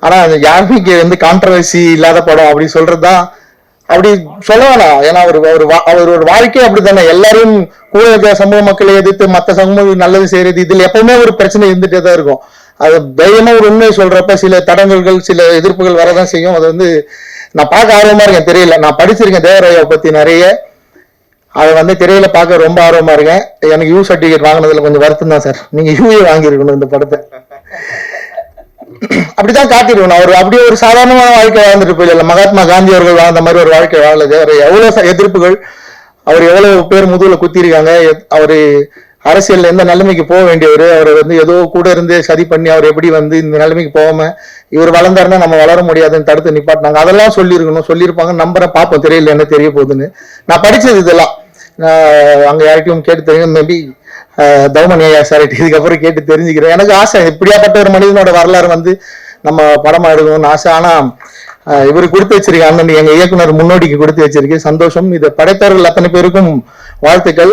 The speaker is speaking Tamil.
ஆனா அது யாருமே வந்து கான்ட்ரவர்சி இல்லாத படம் அப்படி சொல்றதுதான் அப்படி சொல்ல வேணாம். ஏன்னா அவர் அவர் வா- அவர் ஒரு வாழ்க்கை அப்படித்தானே. எல்லாரும் கூட இருக்கிற சமூக மக்களை எதிர்த்து மற்ற சமூகம் நல்லது செய்யறது இதுல எப்பவுமே ஒரு பிரச்சனை இருந்துட்டே தான் இருக்கும். அது தைரியமா ஒரு உண்மையை சொல்றப்ப சில தடங்கல்கள் சில எதிர்ப்புகள் வரதான் செய்யும். அது வந்து நான் பார்க்க ஆர்வமா இருக்கேன். தெரியல. நான் படிச்சிருக்கேன் தேவராயாவை பத்தி நிறைய. அதை வந்து திரையில பார்க்க ரொம்ப ஆர்வமா இருக்கேன். எனக்கு யூ சர்டிஃபிகேட் வாங்கினதுல கொஞ்சம் வருத்தம் தான் சார் நீங்க யூஏ வாங்கியிருக்கணும் இந்த படத்தை. அப்படிதான் காட்டிடுவோம் அவர் அப்படியே ஒரு சாதாரணமான வாழ்க்கை வாழ்ந்துட்டு போயிடல. மகாத்மா காந்தி அவர்கள் வாழ்ந்த மாதிரி ஒரு வாழ்க்கை வாழல அவர் எவ்வளவு எதிர்ப்புகள் அவர் எவ்வளவு பேர் முதுகுல குத்திருக்காங்க எத்- அவரு அரசியல்ல எந்த நிலைமைக்கு போக வேண்டியவர் அவர் வந்து ஏதோ கூட இருந்து சதி பண்ணி அவர் எப்படி வந்து இந்த நிலைமைக்கு போகாம இவர் வளர்ந்தாருன்னா நம்ம வளர முடியாதுன்னு தடுத்து நிப்பாட்டினாங்க. அதெல்லாம் சொல்லியிருக்கணும். சொல்லியிருப்பாங்க நம்புறேன் பார்ப்போம் தெரியல என்ன தெரிய போகுதுன்னு. நான் படிச்சது இதெல்லாம். நான் அங்க யார்கிட்டயும் கேட்டு தெரியும். மேபி தௌமன் ஐயா சார் இதுக்கப்புறம் கேட்டு தெரிஞ்சுக்கிறேன். எனக்கு ஆசை இப்படியாப்பட்ட ஒரு மனிதனோட வரலாறு வந்து நம்ம படமா எடுக்கணும்னு ஆசை. ஆனா இவர் இவரு கொடுத்து வச்சிருக்க அண்ணன் எங்க இயக்குனர் முன்னோடிக்கு கொடுத்து வச்சிருக்கு சந்தோஷம் இதை படைத்தவர்கள் அத்தனை பேருக்கும் வாழ்த்துக்கள்.